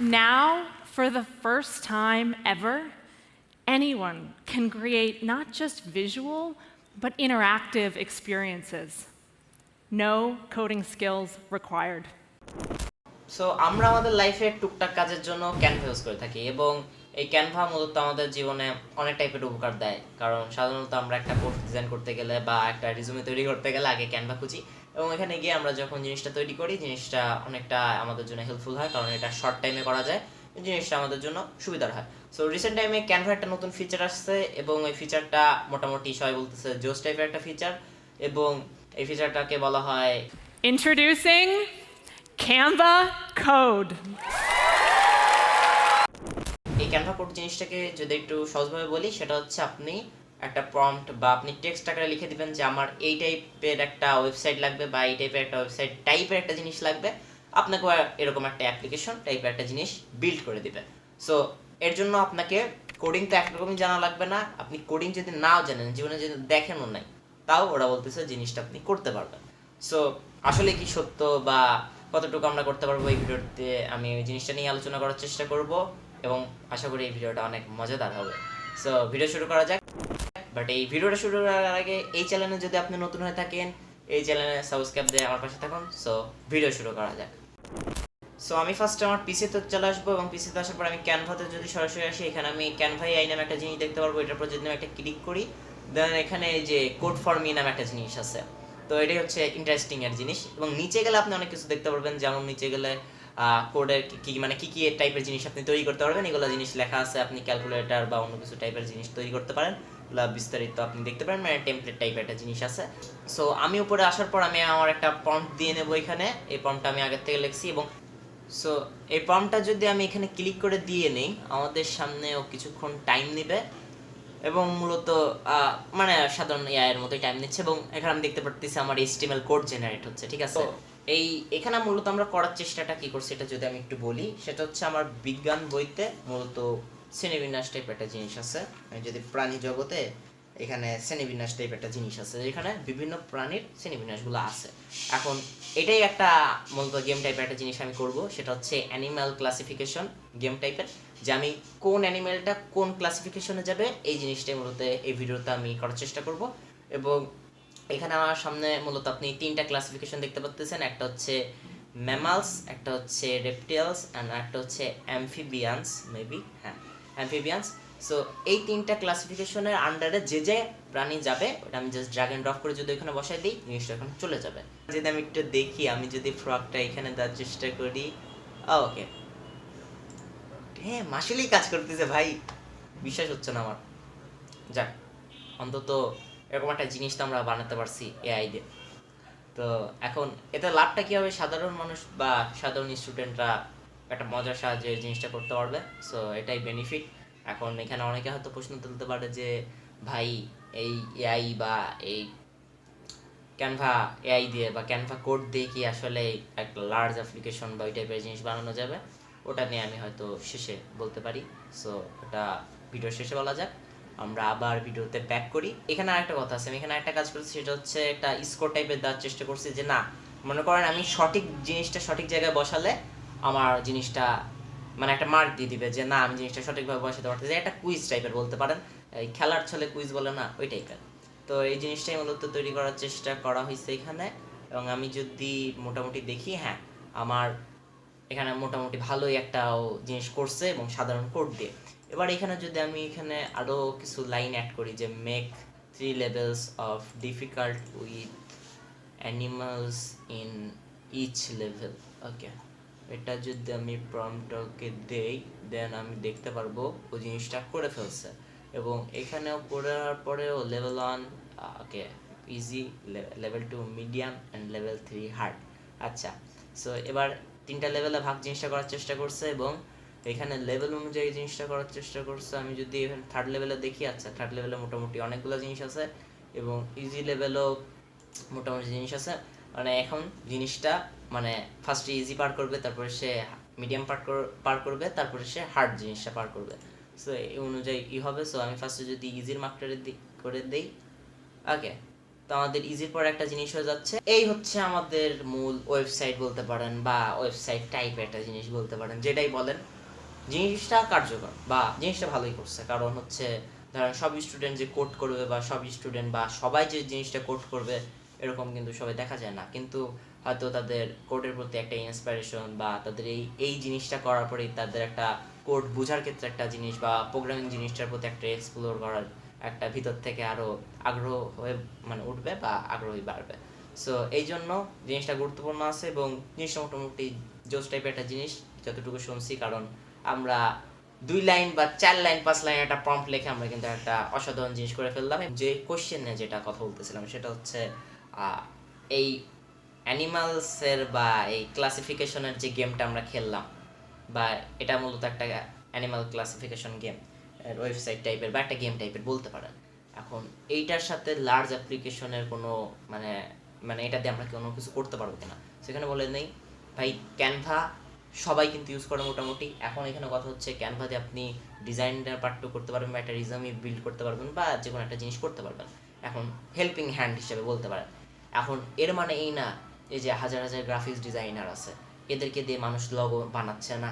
Now, for the first time ever, anyone can create not just visual, but interactive experiences. No coding skills required. So আমরা আমাদের লাইফে টুকটাক কাজের জন্য Canva use করে থাকি এবং এই ক্যানভা মূলত আমাদের জীবনে অনেক টাইপের উপকার দেয় কারণ সাধারণত আমরা একটা পোস্ট ডিজাইন করতে গেলে বা একটা রিজুমে তৈরি করতে গেলে আগে ক্যানভা খুঁজি এবং এখানে গিয়ে আমরা যখন জিনিসটা তৈরি করি জিনিসটা অনেকটা আমাদের জন্য হেল্পফুল হয় কারণ এটা শর্ট টাইমে করা যায় জিনিসটা আমাদের জন্য সুবিধার হয় সো রিসেন্ট টাইমে ক্যানভা একটা নতুন ফিচার আসছে এবং এই ফিচারটা মোটামুটি সবাই বলতেছে জোস টাইপের একটা ফিচার এবং এই ফিচারটাকে বলা হয় Introducing Canva Code. এই ক্যানভা কোড জিনিসটাকে যদি একটু সহজভাবে বলি সেটা হচ্ছে আপনি একটা প্রম্পট বা আপনি টেক্সট আকারে লিখে দিবেন যে আমার এই টাইপের একটা ওয়েবসাইট লাগবে বা এই টাইপের একটা ওয়েবসাইট টাইপের একটা জিনিস লাগবে, আপনাকে এরকম একটা অ্যাপ্লিকেশন টাইপের একটা জিনিস বিল্ড করে দিবে। সো এর জন্য আপনাকে কোডিং তো একরকমই জানা লাগবে না, আপনি কোডিং যদি নাও জানেন, জীবনে যদি দেখেনও নাই, তাও ওরা বলতেছে জিনিসটা আপনি করতে পারবেন। সো আসলে কি সত্য বা কতটুকু আমরা করতে পারব এই ভিডিওতে আমি ওই জিনিসটা নিয়ে আলোচনা করার চেষ্টা করব এবং আশা করি এই ভিডিওটা অনেক মজাদার হবে। সো ভিডিও শুরু করা যাক। বাট এই ভিডিওটা শুরু করার আগে এই চ্যানেলে যদি আপনি নতুন হয়ে থাকেন, এই চ্যানেলে সাবস্ক্রাইব দিয়ে আমার পাশে থাকুন। সো ভিডিও শুরু করা যাক। সো আমি ফার্স্ট আমার পিসিতে চলে আসব এবং পিসিতে আসার পর আমি ক্যানভাতে যদি সরাসরি আসি, এখানে আমি ক্যানভাই আই নামে একটা জিনিস দেখতে পারব, এটার উপর যদি আমি একটা ক্লিক করি দেন এখানে যে কোড ফর মি নামে একটা জিনিস আছে। তো এটাই হচ্ছে ইন্টারেস্টিং এর জিনিস। এবং নিচে গেলে আপনি অনেক কিছু দেখতে পারবেন, যেমন নিচে গেলে কোডের কি মানে কি কি টাইপের জিনিস আপনি তৈরি করতে পারবেন? এগুলো জিনিস লেখা আছে, আপনি ক্যালকুলেটর বা অন্য কিছু টাইপের জিনিস তৈরি করতে পারেন। এগুলো বিস্তারিত আপনি দেখতে পারেন মানে টেমপ্লেট টাইপের একটা জিনিস আছে। সো আমি উপরে আসার পর আমি আমার একটা প্রম্পট দিয়ে নেব এখানে। এই প্রম্পটটা আমি আগের থেকে লিখছি এবং সো এই প্রম্পটটা যদি আমি এখানে ক্লিক করে দিয়ে নেই, আমাদের সামনেও কিছুক্ষণ টাইম নেবে এবং মূলত মানে সাধারণ এর মতোই টাইম নিচ্ছে এবং এখানে আমি দেখতে পারতেছি আমার এইচটিএমএল কোড জেনারেট হচ্ছে, ঠিক আছে? এই, এখানে মূলত আমরা করার চেষ্টাটা কি করছি এটা যদি আমি একটু বলি, সেটা হচ্ছে আমার বিজ্ঞান বইতে মূলত শ্রেণীবিন্যাস টাইপ একটা জিনিস আছে। আমি যদি প্রাণী জগতে এখানে শ্রেণীবিন্যাস টাইপ একটা জিনিস আছে, যেখানে বিভিন্ন প্রাণীর শ্রেণীবিন্যাসগুলো আছে। এখন, এটাই একটা মূলত গেম টাইপের একটা জিনিস আমি করব, সেটা হচ্ছে অ্যানিম্যাল ক্লাসিফিকেশন গেম টাইপের যে আমি কোন অ্যানিম্যালটা কোন ক্লাসিফিকেশনে যাবে, এই জিনিসটাই মূলত এই ভিডিওতে আমি করার চেষ্টা করব। এবং এখানে আমার সামনে মূলত আপনি তিনটা ক্লাসিফিকেশন দেখতে পাচ্ছেন একটা হচ্ছে ম্যামালস একটা হচ্ছে রেপটিয়ালস অ্যান্ড একটা হচ্ছে অ্যামফিবিয়ান্স মেবি হ্যাঁ অ্যামফিবিয়ান্স সো এই তিনটা ক্লাসিফিকেশনের আন্ডারে যে যে প্রাণী যাবে, ওটা আমি জাস্ট ড্রাগ অ্যান্ড ড্রপ করে যদি ওখানে বসাই দিই, জিনিসটা ওখানে চলে যাবে। যদি আমি একটু দেখি, আমি যদি ফ্রকটা এখানে দেওয়ার চেষ্টা করি ওকে হ্যাঁ মাসুলি কাজ করতেছে ভাই। বিশ্বাস হচ্ছে না আমার। যাক, অন্তত এরকম একটা জিনিস তো আমরা বানাতে পারছি এআই দিয়ে। তো এখন এতে লাভটা কি হবে? সাধারণ মানুষ বা সাধারণ স্টুডেন্টরা একটা মজার সাহায্যে জিনিসটা করতে পারবে। সো এটাই বেনিফিট এখন এখানে অনেকে হয়তো প্রশ্ন তুলতে পারে যে, ভাই, এই এআই বা এই ক্যানভা এআই দিয়ে বা ক্যানভা কোড দিয়ে কি আসলে একটা লার্জ অ্যাপ্লিকেশন বা ওই টাইপের জিনিস বানানো যাবে? ওটা নিয়ে আমি হয়তো শেষে বলতে পারি। সো ওটা ভিডিও শেষে বলা যাক। আমরা আবার ভিডিওতে ব্যাক করি। এখানে আরেকটা কথা আছে, আমি এখানে একটা কাজ করছি, সেটা হচ্ছে একটা স্কোর টাইপের দেওয়ার চেষ্টা করছি যে না, মনে করেন আমি সঠিক জিনিসটা সঠিক জায়গায় বসালে আমার জিনিসটা মানে একটা মার্ক দিয়ে দিবে যে না, আমি জিনিসটা সঠিকভাবে বসাতে পারতেছি। একটা কুইজ টাইপের বলতে পারেন। এই খেলার ছলে কুইজ বলে না, ওই টাইপের তো এই জিনিসটাই মূলত তৈরি করার চেষ্টা করা হয়েছে এখানে। এবং আমি যদি মোটামুটি দেখি হ্যাঁ আমার এখানে মোটামুটি ভালোই একটা জিনিস করছে এবং সাধারণ কোড দিয়ে। এবার এখানে যদি আমি এখানে আরও কিছু লাইন অ্যাড করি যে make three levels of difficult with animals in each level okay এটা যদি আমি প্রম্পটকে দেই দেন আমি দেখতে পারব ওই জিনিসটা করে ফেলছে। এবং এখানেও করার পরেও level one okay easy level two medium and level three hard আচ্ছা সো এবার তিনটা লেভেলে ভাগ জিনিসটা করার চেষ্টা করছে এবং এখানে লেভেল অনুযায়ী জিনিসটা করার চেষ্টা করছে। আমি যদি এখানে থার্ড লেভেলে দেখি আচ্ছা থার্ড লেভেলে মোটামুটি অনেকগুলো জিনিস আছে এবং ইজি লেভেলও মোটামুটি জিনিস আছে। মানে এখন জিনিসটা মানে ফার্স্টে ইজি পার করবে, তারপরে সে মিডিয়াম পার কর, পার করবে, তারপরে সে হার্ড জিনিসটা পার করবে। সো এই অনুযায়ী ই হবে। সো আমি ফার্স্টে যদি ইজির মার্কটা করে দেই ওকে তো আমাদের ইজির পর একটা জিনিস হয়ে যাচ্ছে। এই হচ্ছে আমাদের মূল ওয়েবসাইট বলতে পারেন বা ওয়েবসাইট টাইপের একটা জিনিস বলতে পারেন, যেটাই বলেন। জিনিসটা কার্যকর বা জিনিসটা ভালোই করছে। কারণ হচ্ছে, ধরেন সব স্টুডেন্ট যে কোড করবে বা সব স্টুডেন্ট বা সবাই যে জিনিসটা কোড করবে, এরকম কিন্তু সবাই দেখা যায় না। কিন্তু হয়তো তাদের কোডের প্রতি একটা ইন্সপিরেশন বা তাদের এই এই জিনিসটা করার পরেই তাদের একটা কোড বোঝার ক্ষেত্রে একটা জিনিস বা প্রোগ্রামিং জিনিসটার প্রতি একটা এক্সপ্লোর করার একটা ভিতর থেকে আরও আগ্রহ হয়ে মানে উঠবে বা আগ্রহী বাড়বে। সো এই জন্য জিনিসটা গুরুত্বপূর্ণ আছে এবং জিনিসটা মোটামুটি জোস টাইপের একটা জিনিস যতটুকু শুনছি। কারণ আমরা দুই লাইন বা চার লাইন, পাঁচ লাইন একটা প্রম্পট লিখে আমরা কিন্তু একটা অসাধারণ জিনিস করে ফেললাম। যে কোশ্চেন যেটা কথা বলতেছিলাম, সেটা হচ্ছে এই অ্যানিমালসের বা এই ক্লাসিফিকেশনের যে গেমটা আমরা খেললাম, বা এটা মূলত একটা অ্যানিমাল ক্লাসিফিকেশন গেম ওয়েবসাইট টাইপের বা একটা গেম টাইপের বলতে পারেন। এখন এইটার সাথে লার্জ অ্যাপ্লিকেশনের কোনো মানে মানে এটা দিয়ে আমরা কোনো কিছু করতে পারব কিনা? সেখানে বলে নেই। ভাই ক্যানভা সবাই কিন্তু ইউজ করে মোটামুটি। এখন এখানে কথা হচ্ছে ক্যানভাতে আপনি ডিজাইনটার পার্টটু করতে পারবেন বা একটা রিজমি বিল্ড করতে পারবেন বা যে কোনো একটা জিনিস করতে পারবেন। এখন হেল্পিং হ্যান্ড হিসেবে বলতে পারেন। এখন এর মানে এই না, এই যে হাজার হাজার গ্রাফিক্স ডিজাইনার আছে, এদেরকে দিয়ে মানুষ লগো বানাচ্ছে না।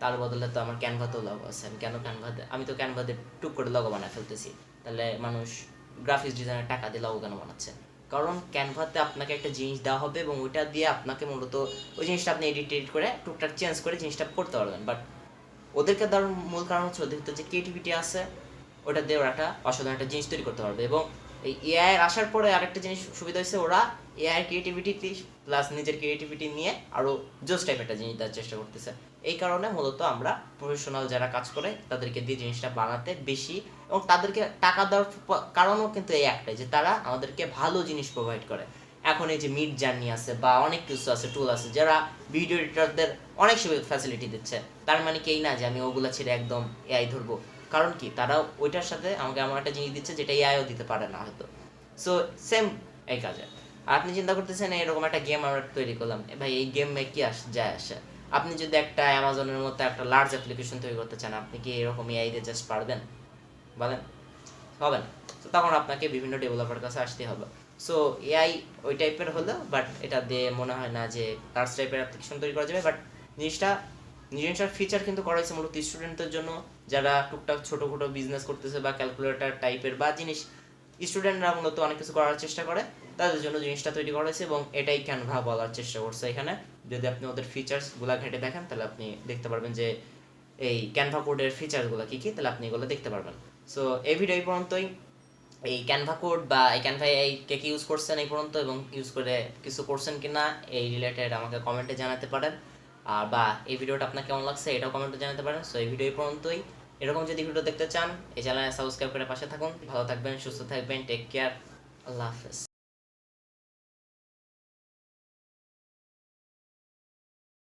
তার বদলে তো আমার ক্যানভাতেও লগো আছে। আমি কেন ক্যানভাতে আমি তো ক্যানভাতে টুক করে লগো বানায় ফেলতেছি। তাহলে মানুষ গ্রাফিক্স ডিজাইনের টাকা দিয়ে লগো কেন বানাচ্ছে? কারণ ক্যানভাতে আপনাকে একটা জিনিস দেওয়া হবে এবং ওইটা দিয়ে আপনাকে মূলত ওই জিনিসটা আপনি এডিট এডিট করে টুকটাক চেঞ্জ করে জিনিসটা করতে পারবেন। বাট ওদেরকে দেওয়ার মূল কারণ হচ্ছে ওদের ভিতরে যে ক্রিয়েটিভিটি আছে, ওটা দিয়ে ওরা একটা অসাধারণ একটা জিনিস তৈরি করতে পারবে এবং এই এআই আসার পরে আরেকটা জিনিস সুবিধা হয়েছে, ওরা এআই ক্রিয়েটিভিটি প্লাস নিজের ক্রিয়েটিভিটি নিয়ে আরও জোস টাইপ একটা জিনিস দেওয়ার চেষ্টা করতেছে। এই কারণে মূলত আমরা প্রফেশনাল যারা কাজ করে, তাদেরকে দিয়ে জিনিসটা বানাতে বেশি এবং তাদেরকে টাকা দেওয়ার কারণও কিন্তু এই একটাই যে তারা আমাদেরকে ভালো জিনিস প্রোভাইড করে। এখন এই যে মিড জার্নি আছে বা অনেক কিছু আছে টুল আছে, যারা ভিডিও এডিটরদের অনেক সুবিধা ফ্যাসিলিটি দিচ্ছে। তার মানে কি এই না যে আমি ওগুলা ছেড়ে একদম এআই ধরবো? কারণ কি? তারা ওইটার সাথে আমাকে এমন একটা জিনিস দিচ্ছে যেটা এআইও দিতে পারে না হয়তো। সো সেম এই কাজে। আপনি চিন্তা করতেছেন, এরকম একটা গেম আমরা তৈরি করলাম। ভাই, এই গেমে কি আস, যায় আসে? আপনি যদি একটা অ্যামাজনের মতো একটা লার্জ অ্যাপ্লিকেশন তৈরি করতে চান, আপনি কি এরকম এআই দিয়ে জাস্ট পারবেন? বলেন? হবে না তো তখন আপনাকে বিভিন্ন ডেভেলপার কাছে আসতে হবে। সো এআই ওই টাইপের হলো বাট এটা দিয়ে মনে হয় না যে লার্জ টাইপের অ্যাপ্লিকেশন তৈরি করা যাবে বাট জিনিসটা জিনিসটার ফিচার কিন্তু করা হয়েছে মূলত স্টুডেন্টদের জন্য, যারা টুকটাক ছোটো খাটো বিজনেস করতেছে বা ক্যালকুলেটর টাইপের বা জিনিস স্টুডেন্টরা মূলত অনেক কিছু করার চেষ্টা করে, তাদের জন্য জিনিসটা তৈরি করা হয়েছে এবং এটাই ক্যানভা বলার চেষ্টা করছে এখানে। যদি আপনি ওদের ফিচার্সগুলো ঘেটে দেখেন, তাহলে আপনি দেখতে পারবেন যে এই ক্যানভা কোডের ফিচারগুলো কী কী, তাহলে আপনি এগুলো দেখতে পারবেন। সো এই ভিডিও এই পর্যন্তই। এই ক্যানভা কোড বা এই ক্যানভা এই কে কি ইউজ করছেন এই পর্যন্ত এবং ইউজ করে কিছু করছেন কি না এই রিলেটেড আমাকে কমেন্টে জানাতে পারেন। আর বা, এই ভিডিওটা আপনার কেমন লাগছে এটাও কমেন্টে জানাতে পারেন। সো এই ভিডিও এই পর্যন্তই। এরকম যদি ভিডিও দেখতে চান, এই চ্যানেলে সাবস্ক্রাইব করে পাশে থাকুন। ভালো থাকবেন, সুস্থ থাকবেন টেক কেয়ার আল্লাহ হাফেজ।